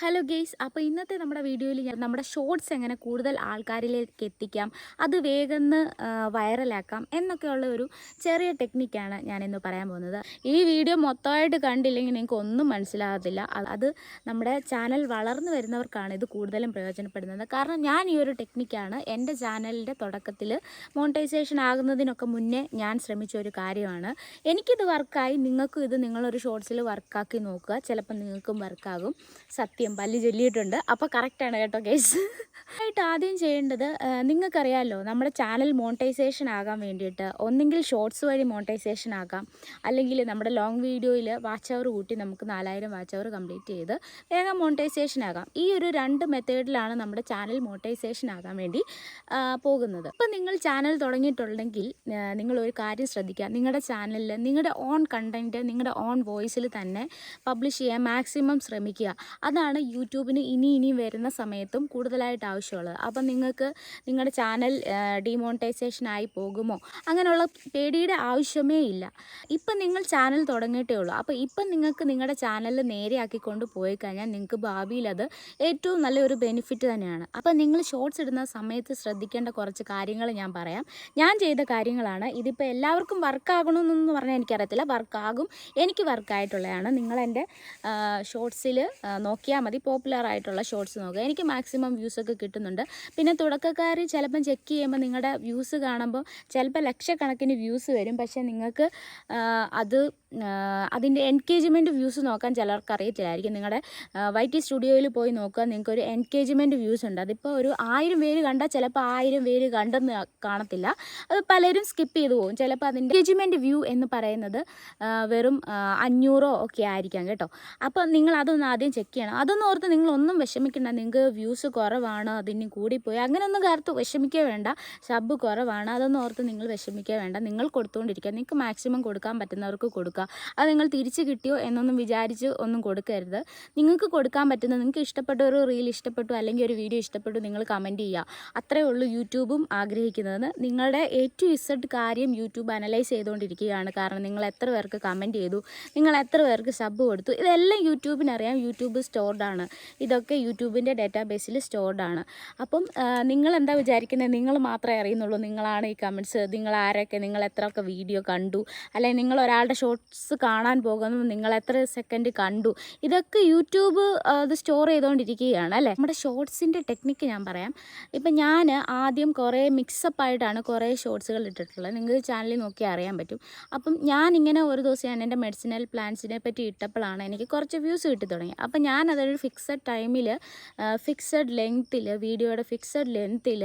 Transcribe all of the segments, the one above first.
Hello guys അപ്പോൾ ഇന്നത്തെ നമ്മുടെ വീഡിയോയിൽ ഞാൻ നമ്മുടെ ഷോർട്സ് എങ്ങനെ കൂടുതൽ ആൾക്കാരിലേക്ക് എത്തിക്കാം അത് വേഗം വൈറലാക്കാം എന്നൊക്കെയുള്ള ഒരു ചെറിയ ടെക്നിക്കാണ് ഞാൻ ഇന്ന് പറയാൻ പോകുന്നത്. ഈ വീഡിയോ മൊത്തമായിട്ട് കണ്ടില്ലെങ്കിൽ നിങ്ങൾക്ക് ഒന്നും മനസ്സിലാകത്തില്ല. അത് നമ്മുടെ ചാനൽ വളർന്നു വരുന്നവർക്കാണ് ഇത് കൂടുതലും പ്രയോജനപ്പെടുന്നത്. കാരണം ഞാൻ ഈ ഒരു ടെക്നിക്കാണ് എന്റെ ചാനലിന്റെ തുടക്കത്തിൽ മോണിറ്റൈസേഷൻ ആകുന്നതിനൊക്കെ മുന്നേ ഞാൻ ശ്രമിച്ച ഒരു കാര്യമാണ്. എനിക്കിത് വർക്കായി നിങ്ങൾക്കും ഇത് നിങ്ങളൊരു ഷോർട്സിൽ വർക്കാക്കി നോക്കുക. ചിലപ്പോൾ നിങ്ങൾക്കും വർക്കാകും സത്യം. പല്ല് ചൊല്ലിയിട്ടുണ്ട്. അപ്പോൾ കറക്റ്റാണ് കേട്ടോ കേസ് ആയിട്ട് ആദ്യം ചെയ്യേണ്ടത് നിങ്ങൾക്കറിയാമല്ലോ നമ്മുടെ ചാനൽ മോണിറ്റൈസേഷൻ ആകാൻ വേണ്ടിയിട്ട് ഒന്നെങ്കിൽ ഷോർട്സ് വഴി മോണിറ്റൈസേഷൻ ആകാം. അല്ലെങ്കിൽ നമ്മുടെ ലോങ് വീഡിയോയിൽ വാച്ച് അവർ കൂട്ടി നമുക്ക് നാലായിരം വാച്ച് അവർ കംപ്ലീറ്റ് ചെയ്ത് വേഗം മോണിറ്റൈസേഷൻ ആകാം. ഈ ഒരു രണ്ട് മെത്തേഡിലാണ് നമ്മുടെ ചാനൽ മോണിറ്റൈസേഷൻ ആകാൻ വേണ്ടി പോകുന്നത്. ഇപ്പം നിങ്ങൾ ചാനൽ തുടങ്ങിയിട്ടുണ്ടെങ്കിൽ നിങ്ങൾ ഒരു കാര്യം ശ്രദ്ധിക്കുക. നിങ്ങളുടെ ചാനലിൽ നിങ്ങളുടെ ഓൺ കണ്ടന്റ് നിങ്ങളുടെ ഓൺ വോയിസിൽ തന്നെ പബ്ലിഷ് ചെയ്യാൻ മാക്സിമം ശ്രമിക്കുക. അതാണ് യൂട്യൂബിന് ഇനി ഇനി വരുന്ന സമയത്തും കൂടുതലായിട്ട് ആവശ്യമുള്ളത്. അപ്പം നിങ്ങൾക്ക് നിങ്ങളുടെ ചാനൽ ഡിമോണിറ്റൈസേഷൻ ആയി പോകുമോ? അങ്ങനെയുള്ള പേടിയുടെ ആവശ്യമേ ഇല്ല. ഇപ്പം നിങ്ങൾ ചാനൽ തുടങ്ങിയിട്ടേ ഉള്ളൂ. അപ്പോൾ ഇപ്പം നിങ്ങൾക്ക് നിങ്ങളുടെ ചാനൽ നേരെയാക്കിക്കൊണ്ട് പോയി കഴിഞ്ഞാൽ നിങ്ങൾക്ക് ഭാവിയിൽ അത് ഏറ്റവും നല്ലൊരു ബെനിഫിറ്റ് തന്നെയാണ്. അപ്പം നിങ്ങൾ ഷോർട്സ് ഇടുന്ന സമയത്ത് ശ്രദ്ധിക്കേണ്ട കുറച്ച് കാര്യങ്ങൾ ഞാൻ പറയാം. ഞാൻ ചെയ്ത കാര്യങ്ങളാണ്. ഇതിപ്പോൾ എല്ലാവർക്കും വർക്കാകണമെന്നൊന്നും പറഞ്ഞാൽ എനിക്കറിയത്തില്ല. വർക്കാകും എനിക്ക് വർക്കായിട്ടുള്ളതാണ് നിങ്ങളെന്റെ ഷോർട്സിൽ നോക്കിയാൽ മതി പോപ്പുലർ ആയിട്ടുള്ള ഷോർട്സ് നോക്കുക. എനിക്ക് മാക്സിമം വ്യൂസൊക്കെ കിട്ടുന്നുണ്ട്. പിന്നെ തുടക്കക്കാർ ചിലപ്പം ചെക്ക് ചെയ്യുമ്പോൾ നിങ്ങളുടെ വ്യൂസ് കാണുമ്പോൾ ചിലപ്പോൾ ലക്ഷക്കണക്കിന് വ്യൂസ് വരും. പക്ഷേ നിങ്ങൾക്ക് അത് അതിന്റെ എൻഗേജ്മെന്റ് വ്യൂസ് നോക്കാൻ ചിലർക്ക് അറിയത്തില്ലായിരിക്കും. നിങ്ങളുടെ വൈ ടി സ്റ്റുഡിയോയിൽ പോയി നോക്കുക. നിങ്ങൾക്ക് ഒരു എൻഗേജ്മെന്റ് വ്യൂസ് ഉണ്ട്. അതിപ്പോൾ ഒരു ആയിരം പേര് കണ്ടാൽ ചിലപ്പോൾ ആയിരം പേര് കണ്ടെന്ന് കാണത്തില്ല. അത് പലരും സ്കിപ്പ് ചെയ്തു പോകും. ചിലപ്പോൾ അതിന്റെ എൻഗേജ്മെന്റ് വ്യൂ എന്ന് പറയുന്നത് വെറും അഞ്ഞൂറോ ഒക്കെ ആയിരിക്കാം കേട്ടോ. അപ്പോൾ നിങ്ങൾ അതൊന്ന് ആദ്യം ചെക്ക് ചെയ്യണം. അതൊന്നും ഓർത്ത് നിങ്ങളൊന്നും വിഷമിക്കണ്ട. നിങ്ങൾക്ക് വ്യൂസ് കുറവാണ് അതിന് കൂടിപ്പോയി. അങ്ങനെയൊന്നും കാലത്ത് വിഷമിക്കുക വേണ്ട. സബ് കുറവാണ് അതൊന്നും ഓർത്ത് നിങ്ങൾ വിഷമിക്കുക വേണ്ട. നിങ്ങൾ കൊടുത്തുകൊണ്ടിരിക്കുക നിങ്ങൾക്ക് മാക്സിമം കൊടുക്കാൻ പറ്റുന്നവർക്ക് കൊടുക്കുക. അത് നിങ്ങൾ തിരിച്ച് കിട്ടിയോ എന്നൊന്നും വിചാരിച്ച് ഒന്നും കൊടുക്കരുത്. നിങ്ങൾക്ക് കൊടുക്കാൻ പറ്റുന്ന നിങ്ങൾക്ക് ഇഷ്ടപ്പെട്ട ഒരു റീൽ ഇഷ്ടപ്പെട്ടു അല്ലെങ്കിൽ ഒരു വീഡിയോ ഇഷ്ടപ്പെട്ടു നിങ്ങൾ കമന്റ് ചെയ്യുക. അത്രേ ഉള്ളൂ യൂട്യൂബും ആഗ്രഹിക്കുന്നത് നിങ്ങളുടെ എ ടു ഇസഡ് കാര്യം യൂട്യൂബ് അനലൈസ് ചെയ്തുകൊണ്ടിരിക്കുകയാണ്. കാരണം നിങ്ങൾ എത്ര പേർക്ക് കമന്റ് ചെയ്തു നിങ്ങൾ എത്ര പേർക്ക് സബ് കൊടുത്തു ഇതെല്ലാം യൂട്യൂബിനറിയാം. യൂട്യൂബ് സ്റ്റോർഡ് ആണ്. ഇതൊക്കെ യൂട്യൂബിന്റെ ഡാറ്റാബേസിൽ സ്റ്റോർഡ് ആണ്. അപ്പം നിങ്ങൾ എന്താ വിചാരിക്കുന്നത് നിങ്ങൾ മാത്രമേ അറിയുന്നുള്ളൂ നിങ്ങളാണ് ഈ കമന്റ്സ് നിങ്ങൾ ആരൊക്കെ നിങ്ങൾ എത്രയൊക്കെ വീഡിയോ കണ്ടു അല്ലെങ്കിൽ നിങ്ങൾ ഒരാളുടെ ഷോർട്സ് കാണാൻ പോകുന്നു നിങ്ങൾ എത്ര സെക്കൻഡ് കണ്ടു. ഇതൊക്കെ യൂട്യൂബ് അത് സ്റ്റോർ ചെയ്തുകൊണ്ടിരിക്കുകയാണ് അല്ലേ? നമ്മുടെ ഷോർട്സിന്റെ ടെക്നിക്ക് ഞാൻ പറയാം. ഇപ്പം ഞാൻ ആദ്യം കുറേ മിക്സപ്പ് ആയിട്ടാണ് കുറേ ഷോർട്സുകൾ ഇട്ടിട്ടുള്ളത്. നിങ്ങൾ ചാനലിൽ നോക്കി അറിയാൻ പറ്റും. അപ്പം ഞാൻ ഇങ്ങനെ ഒരു ദിവസം ഞാൻ എന്റെ മെഡിസിനൽ പ്ലാന്റ്സിനെ പറ്റി ഇട്ടപ്പോഴാണ് എനിക്ക് കുറച്ച് വ്യൂസ് കിട്ടി തുടങ്ങി. അപ്പം ഞാൻ ഫിക്സഡ് ടൈമിൽ ഫിക്സഡ് ലെങ്ത്തിൽ വീഡിയോയുടെ ഫിക്സഡ് ലെങ്ത്തിൽ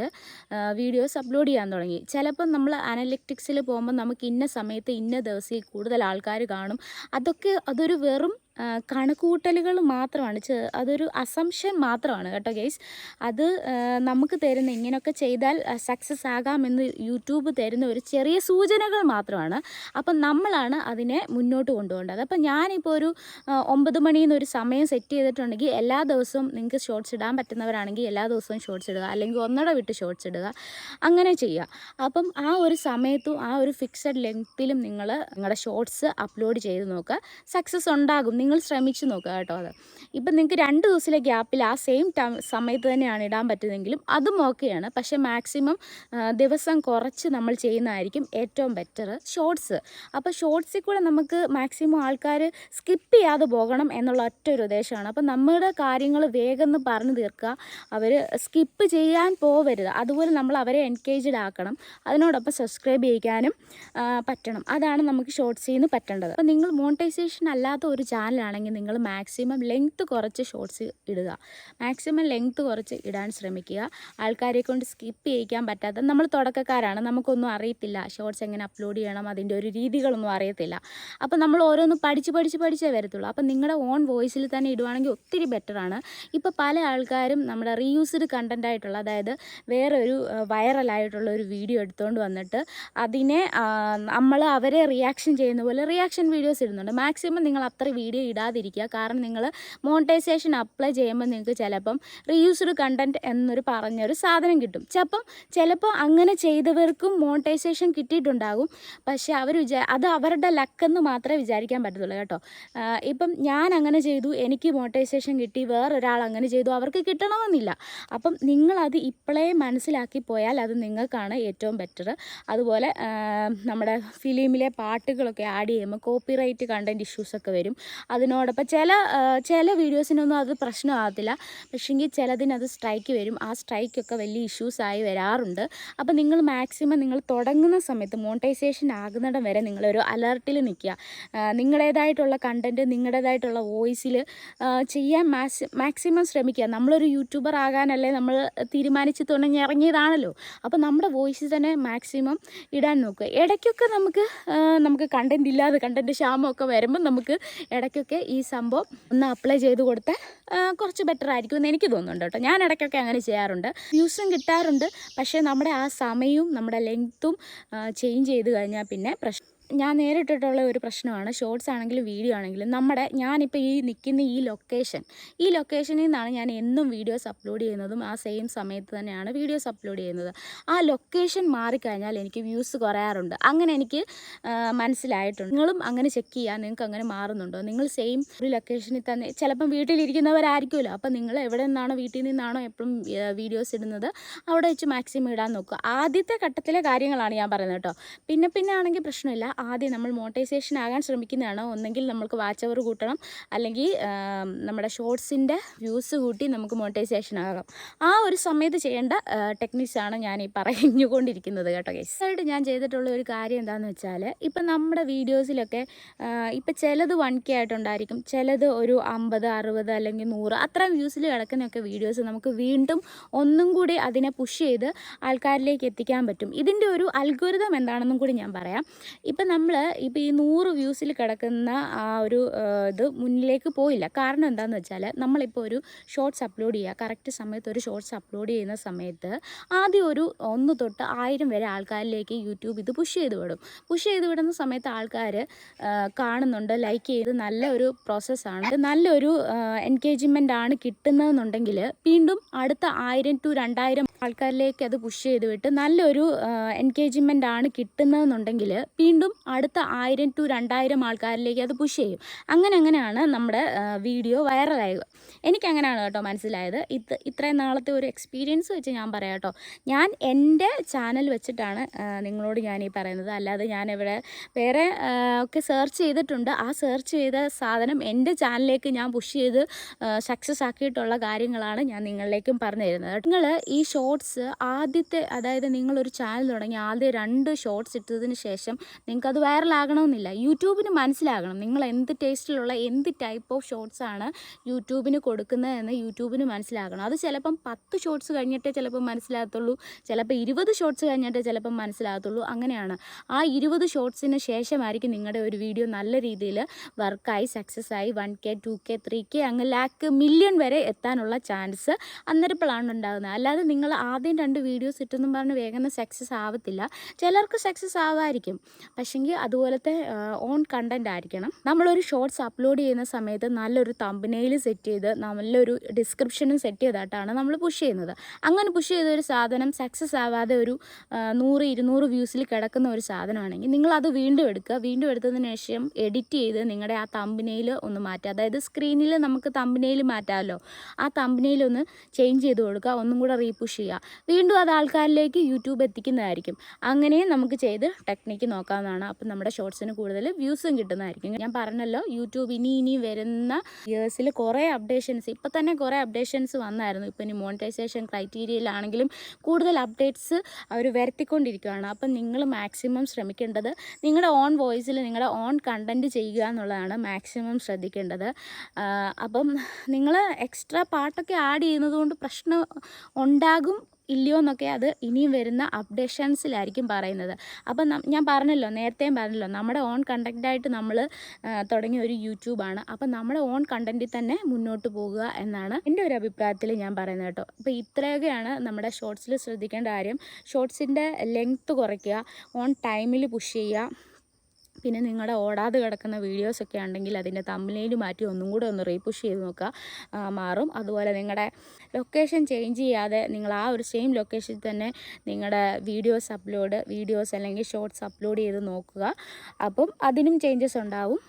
വീഡിയോസ് അപ്ലോഡ് ചെയ്യാൻ തുടങ്ങി. ചിലപ്പം നമ്മൾ അനലിറ്റിക്സിൽ പോകുമ്പോൾ നമുക്ക് ഇന്ന സമയത്ത് ഇന്ന ദിവസം കൂടുതൽ ആൾക്കാർ കാണും. അതൊക്കെ അതൊരു വെറും കണക്കുകൂട്ടലുകൾ മാത്രമാണ്. അതൊരു അസംഷൻ മാത്രമാണ് കേട്ടോ ഗെയ്സ് അത് നമുക്ക് തരുന്ന ഇങ്ങനെയൊക്കെ ചെയ്താൽ സക്സസ് ആകാമെന്ന് യൂട്യൂബ് തരുന്ന ഒരു ചെറിയ സൂചനകൾ മാത്രമാണ്. അപ്പം നമ്മളാണ് അതിനെ മുന്നോട്ട് കൊണ്ടുപോകേണ്ടത്. അപ്പം ഞാനിപ്പോൾ ഒരു ഒമ്പത് മണിന്ന് ഒരു സമയം സെറ്റ് ചെയ്തിട്ടുണ്ടെങ്കിൽ എല്ലാ ദിവസവും നിങ്ങൾക്ക് ഷോർട്സ് ഇടാൻ പറ്റുന്നവരാണെങ്കിൽ എല്ലാ ദിവസവും ഷോർട്സ് ഇടുക. അല്ലെങ്കിൽ ഒന്നട വിട്ട് ഷോർട്സ് ഇടുക. അങ്ങനെ ചെയ്യുക അപ്പം ആ ഒരു സമയത്തും ആ ഒരു ഫിക്സഡ് ലെങ്ത്തിലും നിങ്ങൾ നിങ്ങളുടെ ഷോർട്സ് അപ്ലോഡ് ചെയ്ത് നോക്കുക. സക്സസ് ഉണ്ടാകും. നിങ്ങൾ ശ്രമിച്ച് നോക്കുക കേട്ടോ അത്. ഇപ്പം നിങ്ങൾക്ക് രണ്ട് ദിവസത്തിലെ ഗ്യാപ്പിൽ ആ സെയിം സമയത്ത് തന്നെയാണ് ഇടാൻ പറ്റുന്നതെങ്കിലും അതും ഓക്കെയാണ് പക്ഷേ മാക്സിമം ദിവസം കുറച്ച് നമ്മൾ ചെയ്യുന്നതായിരിക്കും ഏറ്റവും ബെറ്റർ ഷോർട്സ് അപ്പോൾ ഷോർട്സിൽ കൂടെ നമുക്ക് മാക്സിമം ആൾക്കാർ സ്കിപ്പ് ചെയ്യാതെ പോകണം എന്നുള്ള ഒറ്റ ഒരു ഉദ്ദേശമാണ്. അപ്പോൾ നമ്മുടെ കാര്യങ്ങൾ വേഗം ഒന്ന് പറഞ്ഞു തീർക്കുക. അവർ സ്കിപ്പ് ചെയ്യാൻ പോവരുത്. അതുപോലെ നമ്മൾ അവരെ എൻഗേജ്ഡ് ആക്കണം. അതിനോടൊപ്പം സബ്സ്ക്രൈബ് ചെയ്യിക്കാനും പറ്റണം. അതാണ് നമുക്ക് ഷോർട്സ് നിന്ന് പറ്റേണ്ടത്. അപ്പോൾ നിങ്ങൾ മോണിറ്റൈസേഷൻ അല്ലാത്ത ഒരു ചാനലാണെങ്കിൽ നിങ്ങൾ മാക്സിമം ലെങ്ത്ത് കുറച്ച് ഷോർട്സ് ഇടുക. മാക്സിമം ലെങ്ത്ത് കുറച്ച് ഇടാൻ ശ്രമിക്കുക. ആൾക്കാരെ കൊണ്ട് സ്കിപ്പ് ചെയ്യിക്കാൻ പറ്റാത്ത നമ്മൾ തുടക്കക്കാരാണ് നമുക്കൊന്നും അറിയത്തില്ല. ഷോർട്സ് എങ്ങനെ അപ്ലോഡ് ചെയ്യണം അതിന്റെ ഒരു രീതികളൊന്നും അറിയത്തില്ല. അപ്പോൾ നമ്മൾ ഓരോന്ന് പഠിച്ച് പഠിച്ച് പഠിച്ചേ വരത്തുള്ളൂ. അപ്പോൾ നിങ്ങളുടെ ഓൺ വോയിസിൽ തന്നെ ഇടുവാണെങ്കിൽ ഒത്തിരി ബെറ്ററാണ് ഇപ്പോൾ പല ആൾക്കാരും നമ്മുടെ റീയൂസ്ഡ് കണ്ടന്റ് ആയിട്ടുള്ള അതായത് വേറെ ഒരു വൈറലായിട്ടുള്ള ഒരു വീഡിയോ എടുത്തുകൊണ്ട് വന്നിട്ട് അതിനെ നമ്മൾ അവരെ റിയാക്ഷൻ ചെയ്യുന്ന പോലെ റിയാക്ഷൻ വീഡിയോസ് ഇടുന്നുണ്ട്. മാക്സിമം നിങ്ങൾ അത്ര വീഡിയോ ഇടാതിരിക്കുക. കാരണം നിങ്ങൾ മോണിറ്റൈസേഷൻ അപ്ലൈ ചെയ്യുമ്പോൾ നിങ്ങൾക്ക് ചിലപ്പം റീയൂസ്ഡ് കണ്ടന്റ് എന്നൊരു പറഞ്ഞൊരു സാധനം കിട്ടും. ചിലപ്പം ചിലപ്പോൾ അങ്ങനെ ചെയ്തവർക്കും മോണിറ്റൈസേഷൻ കിട്ടിയിട്ടുണ്ടാകും. പക്ഷേ അവർ വിചാ അത് അവരുടെ ലക്കെന്ന് മാത്രമേ വിചാരിക്കാൻ പറ്റത്തുള്ളൂ കേട്ടോ. ഇപ്പം ഞാൻ അങ്ങനെ ചെയ്തു എനിക്ക് മോണിറ്റൈസേഷൻ കിട്ടി വേറൊരാൾ അങ്ങനെ ചെയ്തു അവർക്ക് കിട്ടണമെന്നില്ല. അപ്പം നിങ്ങളത് ഇപ്പോഴേ മനസ്സിലാക്കി പോയാൽ അത് നിങ്ങൾക്കാണ് ഏറ്റവും ബെറ്റർ അതുപോലെ നമ്മുടെ ഫിലിമിലെ പാട്ടുകളൊക്കെ ആഡ് ചെയ്യുമ്പോൾ കോപ്പിറൈറ്റ് കണ്ടന്റ് ഇഷ്യൂസൊക്കെ വരും. അതിനോടൊപ്പം ചില ചില വീഡിയോസിനൊന്നും അത് പ്രശ്നമാകത്തില്ല. പക്ഷേങ്കിൽ ചിലതിനത് സ്ട്രൈക്ക് വരും. ആ സ്ട്രൈക്കൊക്കെ വലിയ ഇഷ്യൂസായി വരാറുണ്ട്. അപ്പോൾ നിങ്ങൾ മാക്സിമം നിങ്ങൾ തുടങ്ങുന്ന സമയത്ത് മോണിറ്റൈസേഷൻ ആകുന്നിടം വരെ നിങ്ങളൊരു അലർട്ടിൽ നിൽക്കുക. നിങ്ങളുടേതായിട്ടുള്ള കണ്ടന്റ് നിങ്ങളുടേതായിട്ടുള്ള വോയിസിൽ ചെയ്യാൻ മാക്സി മാക്സിമം ശ്രമിക്കുക. നമ്മളൊരു യൂട്യൂബർ ആകാനല്ലേ നമ്മൾ തീരുമാനിച്ച് തുടങ്ങി ഇറങ്ങിയതാണല്ലോ. അപ്പോൾ നമ്മുടെ വോയിസ് തന്നെ മാക്സിമം ഇടാൻ നോക്കുക. ഇടയ്ക്കൊക്കെ നമുക്ക് നമുക്ക് കണ്ടന്റ് ഇല്ലാതെ കണ്ടന്റ് ക്ഷാമമൊക്കെ വരുമ്പം നമുക്ക് ഇടയ്ക്കൊക്കെ ഈ സംഭവം ഒന്ന് അപ്ലൈ ചെയ്ത് കൊടുത്താൽ കുറച്ച് ബെറ്റർ ആയിരിക്കും എന്ന് എനിക്ക് തോന്നുന്നുണ്ട് കേട്ടോ. ഞാൻ ഇടയ്ക്കൊക്കെ അങ്ങനെ ചെയ്യാറുണ്ട്. വ്യൂസും കിട്ടാറുണ്ട്. പക്ഷേ നമ്മുടെ ആ സമയവും നമ്മുടെ ലെങ്ത്തും ചേഞ്ച് ചെയ്ത് കഴിഞ്ഞാൽ പിന്നെ പ്രശ്നം ഞാൻ നേരിട്ടിട്ടുള്ള ഒരു പ്രശ്നമാണ്. ഷോർട്സ് ആണെങ്കിലും വീഡിയോ ആണെങ്കിലും നമ്മുടെ ഞാനിപ്പോൾ ഈ നിൽക്കുന്ന ഈ ലൊക്കേഷൻ ഈ ലൊക്കേഷനിൽ നിന്നാണ് ഞാൻ എന്നും വീഡിയോസ് അപ്ലോഡ് ചെയ്യുന്നതും ആ സെയിം സമയത്ത് തന്നെയാണ് വീഡിയോസ് അപ്ലോഡ് ചെയ്യുന്നത്. ആ ലൊക്കേഷൻ മാറിക്കഴിഞ്ഞാൽ എനിക്ക് വ്യൂസ് കുറയാറുണ്ട്. അങ്ങനെ എനിക്ക് മനസ്സിലായിട്ടുണ്ട്. നിങ്ങളും അങ്ങനെ ചെക്ക് ചെയ്യുക നിങ്ങൾക്ക് അങ്ങനെ മാറുന്നുണ്ടോ? നിങ്ങൾ സെയിം ഒരു ലൊക്കേഷനിൽ തന്നെ ചിലപ്പം വീട്ടിലിരിക്കുന്നവരായിരിക്കുമല്ലോ. അപ്പം നിങ്ങൾ എവിടെ നിന്നാണോ വീട്ടിൽ നിന്നാണോ എപ്പോഴും വീഡിയോസ് ഇടുന്നത്? അവിടെ വെച്ച് മാക്സിമം ഇടാൻ നോക്കുക. ആദ്യത്തെ ഘട്ടത്തിലെ കാര്യങ്ങളാണ് ഞാൻ പറയുന്നത് കേട്ടോ. പിന്നെ പിന്നെ ആണെങ്കിൽ പ്രശ്നമില്ല. ആദ്യം നമ്മൾ മോട്ടൈസേഷൻ ആകാൻ ശ്രമിക്കുന്നതാണ്. ഒന്നെങ്കിൽ നമുക്ക് വാച്ച് അവർ കൂട്ടണം. അല്ലെങ്കിൽ നമ്മുടെ ഷോർട്സിന്റെ വ്യൂസ് കൂട്ടി നമുക്ക് മോട്ടൈസേഷൻ ആകാം. ആ ഒരു സമയത്ത് ചെയ്യേണ്ട ടെക്നിക്സാണ് ഞാൻ ഈ പറഞ്ഞുകൊണ്ടിരിക്കുന്നത് കേട്ടോ ഗൈസ് ആയിട്ട് ഞാൻ ചെയ്തിട്ടുള്ള ഒരു കാര്യം എന്താണെന്ന് വെച്ചാൽ ഇപ്പം നമ്മുടെ വീഡിയോസിലൊക്കെ ഇപ്പം ചിലത് വൺ കെ ആയിട്ടുണ്ടായിരിക്കും. ചിലത് ഒരു അമ്പത് അറുപത് അല്ലെങ്കിൽ നൂറ് അത്രയും വ്യൂസിൽ കിടക്കുന്നൊക്കെ വീഡിയോസ് നമുക്ക് വീണ്ടും ഒന്നും കൂടി അതിനെ പുഷ് ചെയ്ത് ആൾക്കാരിലേക്ക് എത്തിക്കാൻ പറ്റും. ഇതിന്റെ ഒരു അൽഗോരിതം എന്താണെന്നും കൂടി ഞാൻ പറയാം. ഇപ്പം നമ്മൾ ഇപ്പം ഈ നൂറ് വ്യൂസിൽ കിടക്കുന്ന ആ ഒരു ഇത് മുന്നിലേക്ക് പോയില്ല. കാരണം എന്താണെന്ന് വെച്ചാൽ നമ്മളിപ്പോൾ ഒരു ഷോർട്സ് അപ്ലോഡ് ചെയ്യുക. കറക്റ്റ് സമയത്ത് ഒരു ഷോർട്സ് അപ്ലോഡ് ചെയ്യുന്ന സമയത്ത് ആദ്യം ഒരു ഒന്ന് തൊട്ട് ആയിരം വരെ ആൾക്കാരിലേക്ക് യൂട്യൂബ് ഇത് പുഷ് ചെയ്ത് വിടും. പുഷ് ചെയ്ത് വിടുന്ന സമയത്ത് ആൾക്കാർ കാണുന്നുണ്ട് ലൈക്ക് ചെയ്ത് നല്ല ഒരു പ്രോസസ്സാണ് നല്ലൊരു എൻഗേജ്മെന്റ് ആണ് കിട്ടുന്നതെന്നുണ്ടെങ്കിൽ വീണ്ടും അടുത്ത ആയിരം ടു രണ്ടായിരം ആൾക്കാരിലേക്ക് അത് പുഷ് ചെയ്ത് വിട്ട് നല്ലൊരു എൻഗേജ്മെന്റ് ആണ് കിട്ടുന്നതെന്നുണ്ടെങ്കിൽ വീണ്ടും അടുത്ത ആയിരം ടു രണ്ടായിരം ആൾക്കാരിലേക്ക് അത് പുഷ് ചെയ്യും. അങ്ങനെ അങ്ങനെയാണ് നമ്മുടെ വീഡിയോ വൈറലായത് എനിക്കങ്ങനെയാണ് കേട്ടോ മനസ്സിലായത്. ഇത് ഇത്രയും നാളത്തെ ഒരു എക്സ്പീരിയൻസ് വെച്ച് ഞാൻ പറയാം കേട്ടോ. ഞാൻ എന്റെ ചാനൽ വെച്ചിട്ടാണ് നിങ്ങളോട് ഞാൻ ഈ പറയുന്നത്. അല്ലാതെ ഞാനിവിടെ വേറെ ഒക്കെ സെർച്ച് ചെയ്തിട്ടുണ്ട്. ആ സെർച്ച് ചെയ്ത സാധനം എന്റെ ചാനലിലേക്ക് ഞാൻ പുഷ് ചെയ്ത് സക്സസ് ആക്കിയിട്ടുള്ള കാര്യങ്ങളാണ് ഞാൻ നിങ്ങളിലേക്കും പറഞ്ഞു തരുന്നത് നിങ്ങൾ ഈ ഷോർട്സ് ആദ്യത്തെ അതായത് നിങ്ങളൊരു ചാനൽ തുടങ്ങി ആദ്യം രണ്ട് ഷോർട്സ് ഇട്ടതിന് ശേഷം നിങ്ങൾക്ക് അത് വൈറലാകണമെന്നില്ല. യൂട്യൂബിന് മനസ്സിലാകണം. നിങ്ങൾ എന്ത് ടേസ്റ്റിലുള്ള എന്ത് ടൈപ്പ് ഓഫ് ഷോർട്സ് ആണ് യൂട്യൂബിന് കൊടുക്കുന്നതെന്ന് യൂട്യൂബിന് മനസ്സിലാകണം. അത് ചിലപ്പം പത്ത് ഷോർട്സ് കഴിഞ്ഞിട്ടേ ചിലപ്പം മനസ്സിലാകത്തുള്ളൂ. ചിലപ്പോൾ ഇരുപത് ഷോർട്സ് കഴിഞ്ഞിട്ടേ ചിലപ്പം മനസ്സിലാകത്തുള്ളൂ. അങ്ങനെയാണ്. ആ ഇരുപത് ഷോർട്സിന് ശേഷമായിരിക്കും നിങ്ങളുടെ ഒരു വീഡിയോ നല്ല രീതിയിൽ വർക്കായി സക്സസ് ആയി one K two K three K അങ്ങ് ലാക്ക് മില്യൺ വരെ എത്താനുള്ള ചാൻസ് അന്നേരപ്പോഴാണ് ഉണ്ടാകുന്നത്. അല്ലാതെ നിങ്ങൾ ആദ്യം രണ്ട് വീഡിയോസ് ഇട്ടെന്നും പറഞ്ഞ് വേഗം സക്സസ് ആവത്തില്ല. ചിലർക്ക് സക്സസ് ആവായിരിക്കും പക്ഷെങ്കിൽ അതുപോലത്തെ ഓൺ കണ്ടന്റ് ആയിരിക്കണം. നമ്മളൊരു ഷോർട്സ് അപ്ലോഡ് ചെയ്യുന്ന സമയത്ത് നല്ലൊരു തമ്പനയിൽ സെറ്റ് ചെയ്ത് നല്ലൊരു ഡിസ്ക്രിപ്ഷനും സെറ്റ് ചെയ്തിട്ടാണ് നമ്മൾ പുഷ് ചെയ്യുന്നത്. അങ്ങനെ പുഷ് ചെയ്ത ഒരു സാധനം സക്സസ് ആവാതെ ഒരു നൂറ് ഇരുന്നൂറ് വ്യൂസിൽ കിടക്കുന്ന ഒരു സാധനമാണെങ്കിൽ നിങ്ങളത് വീണ്ടും എടുക്കുക. വീണ്ടും എടുത്തതിന് ശേഷം എഡിറ്റ് ചെയ്ത് നിങ്ങളുടെ ആ തമ്പനയിൽ ഒന്ന് മാറ്റുക. അതായത് സ്ക്രീനിൽ നമുക്ക് തമ്പനയിൽ മാറ്റാമല്ലോ ആ തമ്പനയിൽ ഒന്ന് ചേഞ്ച് ചെയ്ത് കൊടുക്കുക. ഒന്നും കൂടെ റീപുഷ് ചെയ്യുക. വീണ്ടും അത് ആൾക്കാരിലേക്ക് യൂട്യൂബ് എത്തിക്കുന്നതായിരിക്കും. അങ്ങനെയും നമുക്ക് ചെയ്ത് ടെക്നിക്ക് നോക്കാവുന്നതാണ്. അപ്പം നമ്മുടെ ഷോർട്സിന് കൂടുതൽ വ്യൂസും കിട്ടുന്നതായിരിക്കും. ഞാൻ പറഞ്ഞല്ലോ യൂട്യൂബ് ഇനി ഇനി വരുന്ന ഇയേഴ്സിൽ കുറേ അപ്ഡേഷൻസ് ഇപ്പം തന്നെ കുറേ അപ്ഡേഷൻസ് വന്നായിരുന്നു. ഇപ്പം ഇനി മോണിറ്റൈസേഷൻ ക്രൈറ്റീരിയയിലാണെങ്കിലും കൂടുതൽ അപ്ഡേറ്റ്സ് അവർ വരുത്തിക്കൊണ്ടിരിക്കുകയാണ്. അപ്പം നിങ്ങൾ മാക്സിമം ശ്രമിക്കേണ്ടത് നിങ്ങളുടെ ഓൺ വോയിസിൽ നിങ്ങളുടെ ഓൺ കണ്ടന്റ് ചെയ്യുക എന്നുള്ളതാണ് മാക്സിമം ശ്രദ്ധിക്കേണ്ടത്. അപ്പം നിങ്ങൾ എക്സ്ട്രാ പാട്ടൊക്കെ ആഡ് ചെയ്യുന്നത് കൊണ്ട് പ്രശ്നം ഉണ്ടാകും ഇല്ലയോ എന്നൊക്കെ അത് ഇനിയും വരുന്ന അപ്ഡേഷൻസിലായിരിക്കും പറയുന്നത്. അപ്പം ഞാൻ പറഞ്ഞല്ലോ നേരത്തെയും പറഞ്ഞല്ലോ നമ്മുടെ ഓൺ കണ്ടന്റായിട്ട് നമ്മൾ തുടങ്ങിയ ഒരു യൂട്യൂബാണ്. അപ്പം നമ്മുടെ ഓൺ കണ്ടന്റിൽ തന്നെ മുന്നോട്ട് പോകുക എന്നാണ് എന്റെ ഒരു അഭിപ്രായത്തിൽ ഞാൻ പറയുന്നത് കേട്ടോ. അപ്പോൾ ഇത്രയൊക്കെയാണ് നമ്മുടെ ഷോർട്സിൽ ശ്രദ്ധിക്കേണ്ട കാര്യം. ഷോർട്സിന്റെ ലെങ്ത്ത് കുറയ്ക്കുക ഓൺ ടൈമിൽ പുഷ് ചെയ്യുക. പിന്നെ നിങ്ങളുടെ ഓടാതെ കിടക്കുന്ന വീഡിയോസൊക്കെ ഉണ്ടെങ്കിൽ അതിന്റെ തമ്മിലേൽ മാറ്റി ഒന്നും കൂടെ ഒന്ന് റീപുഷ് ചെയ്ത് നോക്കുക. മാറും. അതുപോലെ നിങ്ങളുടെ ലൊക്കേഷൻ ചേഞ്ച് ചെയ്യാതെ നിങ്ങൾ ആ ഒരു സെയിം ലൊക്കേഷനിൽ തന്നെ നിങ്ങളുടെ വീഡിയോസ് അപ്ലോഡ് വീഡിയോസ് അല്ലെങ്കിൽ ഷോർട്സ് അപ്ലോഡ് ചെയ്ത് നോക്കുക. അപ്പം അതിനും ചേഞ്ചസ് ഉണ്ടാവും.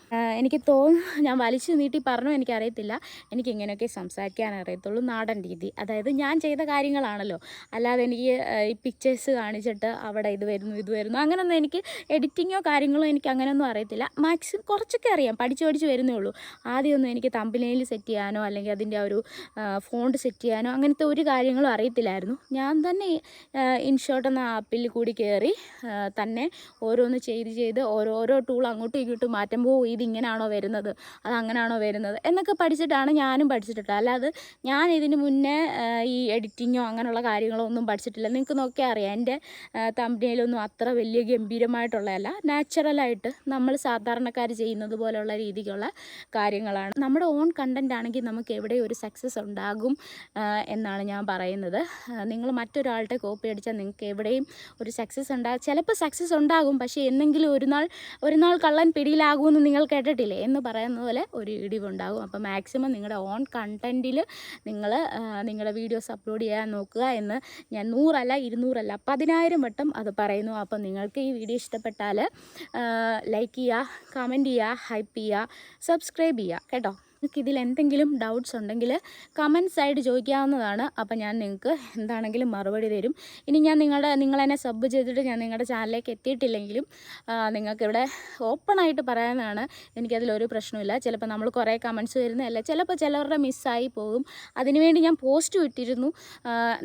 എനിക്ക് തോന്നുന്നു ഞാൻ വലിച്ചു നീട്ടി പറഞ്ഞു എനിക്കറിയത്തില്ല. എനിക്ക് ഇങ്ങനെയൊക്കെ സംസാരിക്കാൻ അറിയത്തുള്ളൂ. നാടൻ രീതി. അതായത് ഞാൻ ചെയ്ത കാര്യങ്ങളാണല്ലോ. അല്ലാതെ എനിക്ക് ഈ പിക്ചേഴ്സ് കാണിച്ചിട്ട് അവിടെ ഇത് വരുന്നു ഇത് വരുന്നു അങ്ങനെയൊന്നും എനിക്ക് എഡിറ്റിങ്ങോ കാര്യങ്ങളോ എനിക്ക് അങ്ങനെയൊന്നും അറിയത്തില്ല. മാക്സിമം കുറച്ചൊക്കെ അറിയാം. പഠിച്ച് പഠിച്ച് വരുന്നേ ഉള്ളൂ. ആദ്യമൊന്നും എനിക്ക് തമ്പനയിൽ സെറ്റ് ചെയ്യാനോ അല്ലെങ്കിൽ അതിന്റെ ഒരു ഫോണ്ട് സെറ്റ് ചെയ്യാനോ അങ്ങനത്തെ ഒരു കാര്യങ്ങളും അറിയത്തില്ലായിരുന്നു. ഞാൻ തന്നെ ഇൻഷോട്ട് എന്ന ആപ്പിൽ കൂടി കയറി തന്നെ ഓരോന്ന് ചെയ്ത് ചെയ്ത് ഓരോരോ ടൂൾ അങ്ങോട്ടും ഇങ്ങോട്ടും മാറ്റുമ്പോൾ ഇതിങ്ങനാണോ വരുന്നത്? അത് അങ്ങനെയാണോ വരുന്നത്? എന്നൊക്കെ പഠിച്ചിട്ടാണ് ഞാനും പഠിച്ചിട്ടുള്ളത്. അല്ലാതെ ഞാൻ ഇതിന് മുന്നേ ഈ എഡിറ്റിങ്ങോ അങ്ങനെയുള്ള കാര്യങ്ങളോ ഒന്നും പഠിച്ചിട്ടില്ല. നിങ്ങൾക്ക് നോക്കിയാൽ അറിയാം. എന്റെ തമ്പനയിലൊന്നും അത്ര വലിയ ഗംഭീരമായിട്ടുള്ളതല്ല. നാച്ചുറലായിട്ട് നമ്മൾ സാധാരണക്കാർ ചെയ്യുന്നത് പോലെയുള്ള രീതിക്കുള്ള കാര്യങ്ങളാണ്. നമ്മുടെ ഓൺ കണ്ടന്റ് ആണെങ്കിൽ നമുക്ക് എവിടെ ഒരു സക്സസ് ഉണ്ടാകും എന്നാണ് ഞാൻ പറയുന്നത്. നിങ്ങൾ മറ്റൊരാളുടെ കോപ്പി അടിച്ചാൽ നിങ്ങൾക്ക് എവിടെയും ഒരു സക്സസ് ഉണ്ടാകും ചിലപ്പോൾ സക്സസ് ഉണ്ടാകും പക്ഷേ എന്നെങ്കിലും ഒരു നാൾ ഒരു നാൾ കള്ളൻ പിടിയിലാകുമെന്ന് നിങ്ങൾ കേട്ടിട്ടില്ലേ? എന്ന് പറയുന്ന പോലെ ഒരു ഇടിവുണ്ടാകും അപ്പോൾ മാക്സിമം നിങ്ങളുടെ ഓൺ കണ്ടന്റിൽ നിങ്ങൾ നിങ്ങളുടെ വീഡിയോസ് അപ്ലോഡ് ചെയ്യാൻ നോക്കുക എന്ന് ഞാൻ നൂറല്ല ഇരുന്നൂറല്ല പതിനായിരം വട്ടം അത് പറയുന്നു. അപ്പം നിങ്ങൾക്ക് ഈ വീഡിയോ ഇഷ്ടപ്പെട്ടാൽ ലൈക്ക് ചെയ്യുക കമന്റ് ചെയ്യുക ഹൈപ്പ് ചെയ്യുക സബ്സ്ക്രൈബ് ചെയ്യുക കേട്ടോ? നിങ്ങൾക്ക് ഇതിൽ എന്തെങ്കിലും ഡൗട്ട്സ് ഉണ്ടെങ്കിൽ കമൻസ് ആയിട്ട് ചോദിക്കാവുന്നതാണ്. അപ്പോൾ ഞാൻ നിങ്ങൾക്ക് എന്താണെങ്കിലും മറുപടി തരും. ഇനി ഞാൻ നിങ്ങളുടെ നിങ്ങളെന്നെ സബ് ചെയ്തിട്ട് ഞാൻ നിങ്ങളുടെ ചാനലിലേക്ക് എത്തിയിട്ടില്ലെങ്കിലും നിങ്ങൾക്കിവിടെ ഓപ്പണായിട്ട് പറയാനാണ് എനിക്കതിലൊരു പ്രശ്നമില്ല ചിലപ്പോൾ നമ്മൾ കുറേ കമൻസ് വരുന്നതല്ല? ചിലപ്പോൾ ചിലവരുടെ മിസ്സായി പോകും. അതിനുവേണ്ടി ഞാൻ പോസ്റ്റ് വിട്ടിരുന്നു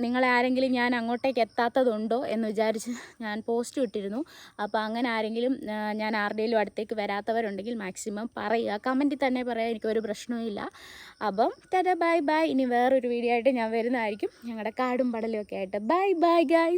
നിങ്ങളെ ആരെങ്കിലും ഞാൻ അങ്ങോട്ടേക്ക് എത്താത്തതുണ്ടോ എന്ന് വിചാരിച്ച് ഞാൻ പോസ്റ്റ് വിട്ടിരുന്നു അപ്പോൾ അങ്ങനെ ആരെങ്കിലും ഞാൻ ആരുടെയും അടുത്തേക്ക് വരാത്തവരുണ്ടെങ്കിൽ മാക്സിമം പറയുക. കമന്റിൽ തന്നെ പറയാം എനിക്കൊരു പ്രശ്നവുമില്ല. അപ്പം ടാറ്റ ബൈ ബൈ ഇനി വേറൊരു വീഡിയോ ആയിട്ട് ഞാൻ വരുന്നതായിരിക്കും. ഞങ്ങളുടെ കാടും പടലും ഒക്കെ ആയിട്ട്. Bye bye guys